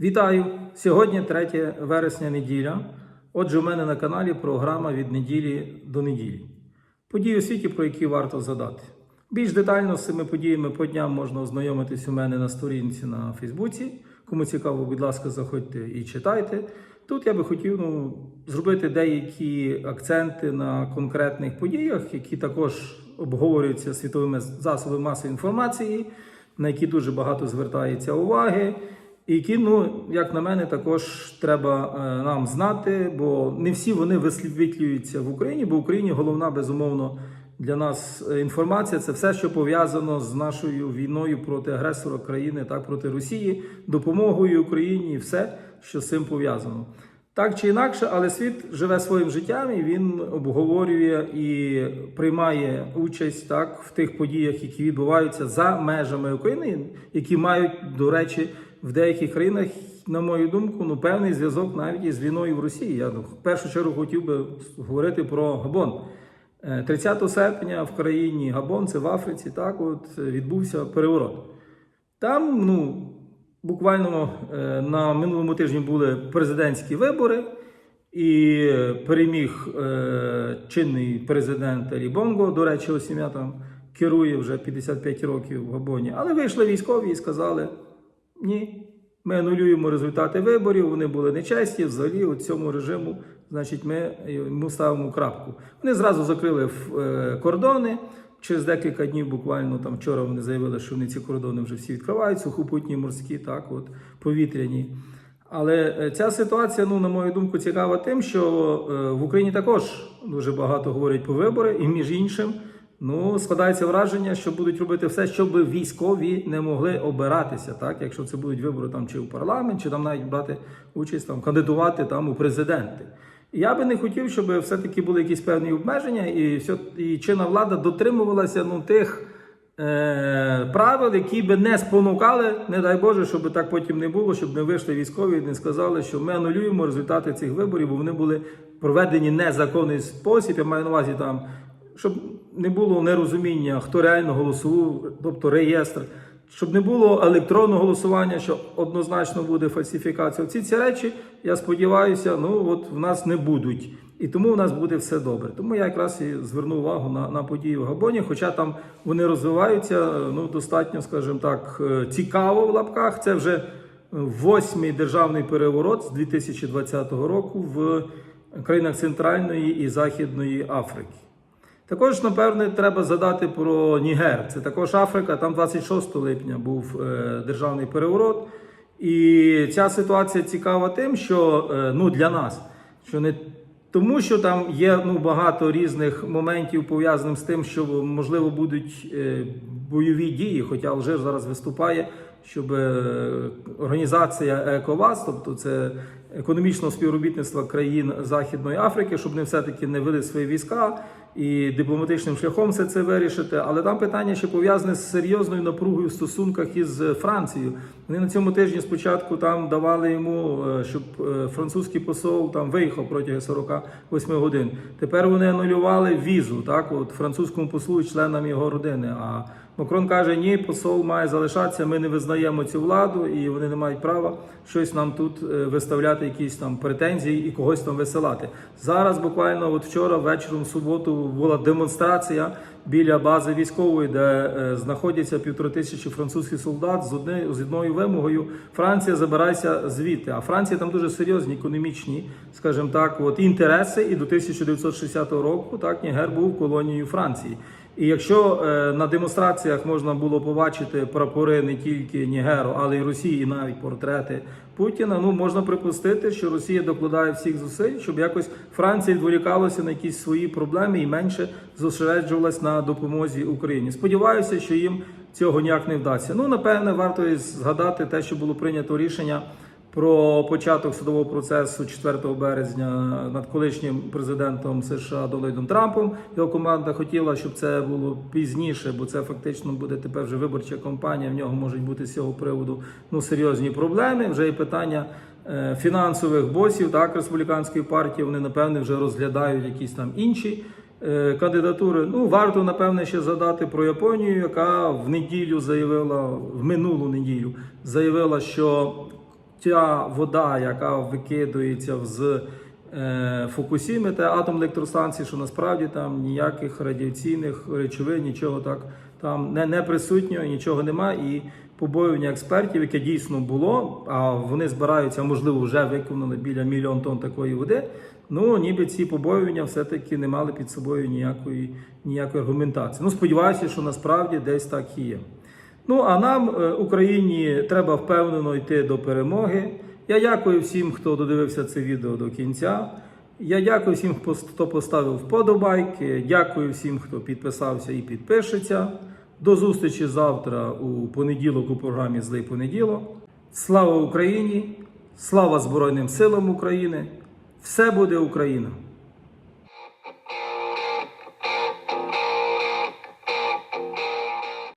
Вітаю! Сьогодні 3 вересня неділя. Отже, у мене на каналі програма від неділі до неділі. Події у світі, про які варто згадати. Більш детально з цими подіями по дням можна ознайомитись у мене на сторінці на Фейсбуці. Кому цікаво, будь ласка, заходьте і читайте. Тут я би хотів ну, зробити деякі акценти на конкретних подіях, які також обговорюються світовими засобами масової інформації, на які дуже багато звертається уваги. Які, ну, як на мене, також треба е, нам знати, бо не всі вони висвітлюються в Україні, бо в Україні головна, безумовно, для нас е, інформація це все, що пов'язано з нашою війною проти агресора країни, так проти Росії, допомогою Україні, все, що з цим пов'язано. Так чи інакше, але світ живе своїм життям і він обговорює і приймає участь так в тих подіях, які відбуваються за межами України, які мають, до речі, в деяких країнах, на мою думку, ну певний зв'язок навіть із війною в Росії. Я ну, в першу чергу хотів би говорити про Габон. Е, 30 серпня в країні Габон, це в Африці, так от відбувся переворот. Там, ну, буквально е, на минулому тижні були президентські вибори, і переміг е, чинний президент Алі Бонго. До речі, ось ім'я там керує вже 55 років в Габоні. Але вийшли військові і сказали: ні, ми анулюємо результати виборів, вони були нечесні, взагалі у цьому режиму, значить, ми йому ставимо крапку. Вони зразу закрили е, кордони. Через декілька днів, буквально там вчора вони заявили, що вони ці кордони вже всі відкривають, сухопутні, морські, так, от повітряні. Але е, ця ситуація, ну, на мою думку, цікава тим, що е, в Україні також дуже багато говорять про вибори, і між іншим, ну, складається враження, що будуть робити все, щоб військові не могли обиратися, так, якщо це будуть вибори там чи в парламент, чи там навіть брати участь там, кандидувати там у президенти. Я би не хотів, щоб все-таки були якісь певні обмеження, і все, і чинна влада дотримувалася ну, тих е, правил, які би не спонукали, не дай Боже, щоб так потім не було, щоб не вийшли військові і не сказали, що ми анулюємо результати цих виборів, бо вони були проведені незаконний спосіб. Я маю на увазі там, щоб не було нерозуміння, хто реально голосував, тобто реєстр. Щоб не було електронного голосування, що однозначно буде фальсифікація. Ці ці речі, я сподіваюся, ну от в нас не будуть. І тому в нас буде все добре. Тому я якраз і зверну увагу на на події в Габоні, хоча там вони розвиваються ну, достатньо, скажімо так, е, цікаво в лапках. Це вже восьмий державний переворот з 2020 року в країнах Центральної і Західної Африки. Також, напевне, треба задати про Нігер. Це також Африка. Там 26 липня був е, державний переворот. І ця ситуація цікава тим, що е, ну, для нас, що не тому, що там є ну, багато різних моментів пов'язаних з тим, що можливо будуть е, бойові дії, хоча Алжир зараз виступає, щоб е, організація ЕКОВАС, тобто це економічного співробітництва країн Західної Африки, щоб вони все-таки не вели свої війська і дипломатичним шляхом все це вирішити. Але там питання ще пов'язане з серйозною напругою в стосунках із Францією. Вони на цьому тижні спочатку там давали йому, е, щоб е, французький посол там виїхав протягом 48 годин. Тепер вони анулювали візу, так от французькому послу і членам його родини. А Макрон каже: ні, посол має залишатися. Ми не визнаємо цю владу, і вони не мають права щось нам тут е, виставляти, якісь там претензії і когось там висилати. Зараз буквально, от вчора, вечором, в суботу, була демонстрація біля бази військової, де е, знаходяться півтори тисячі французьких солдат з одною з одною вимогою. Франція забирайся звідти. А Франція там дуже серйозні економічні, скажімо так, от інтереси. І до 1960 року так Нігер був колонією Франції. І якщо е, на демонстраціях можна було побачити прапори не тільки Нігеру, але й Росії, і навіть портрети Путіна, ну можна припустити, що Росія докладає всіх зусиль, щоб якось Франція відволікалася на якісь свої проблеми і менше зосереджувалась на допомозі Україні. Сподіваюся, що їм цього ніяк не вдасться. Ну напевне, варто згадати те, що було прийнято рішення про початок судового процесу 4 березня над колишнім президентом США Дональдом Трампом. Його команда хотіла, щоб це було пізніше, бо це фактично буде тепер вже виборча кампанія. В нього можуть бути з цього приводу ну серйозні проблеми. Вже і питання. е, Фінансових босів так республіканської партії вони напевне вже розглядають якісь там інші е, кандидатури. Ну варто напевне ще задати про Японію, яка в неділю заявила в минулу неділю, заявила, що та вода, яка викидується з е, Фукусіми та атомної електростанції, що насправді там ніяких радіаційних речовин, нічого так там не, не присутньо, нічого немає. І побоювання експертів, яке дійсно було, а вони збираються, можливо, вже виконали біля мільйон тонн такої води. Ну, ніби ці побоювання все-таки не мали під собою ніякої, ніякої аргументації. Ну, сподіваюся, що насправді десь так і є. Ну а нам, е, Україні, треба впевнено йти до перемоги. Я дякую всім, хто додивився це відео до кінця. Я дякую всім, хто поставив вподобайки. Дякую всім, хто підписався і підпишеться. До зустрічі завтра у понеділок у програмі Злий понеділок. Слава Україні! Слава Збройним силам України! Все буде Україна!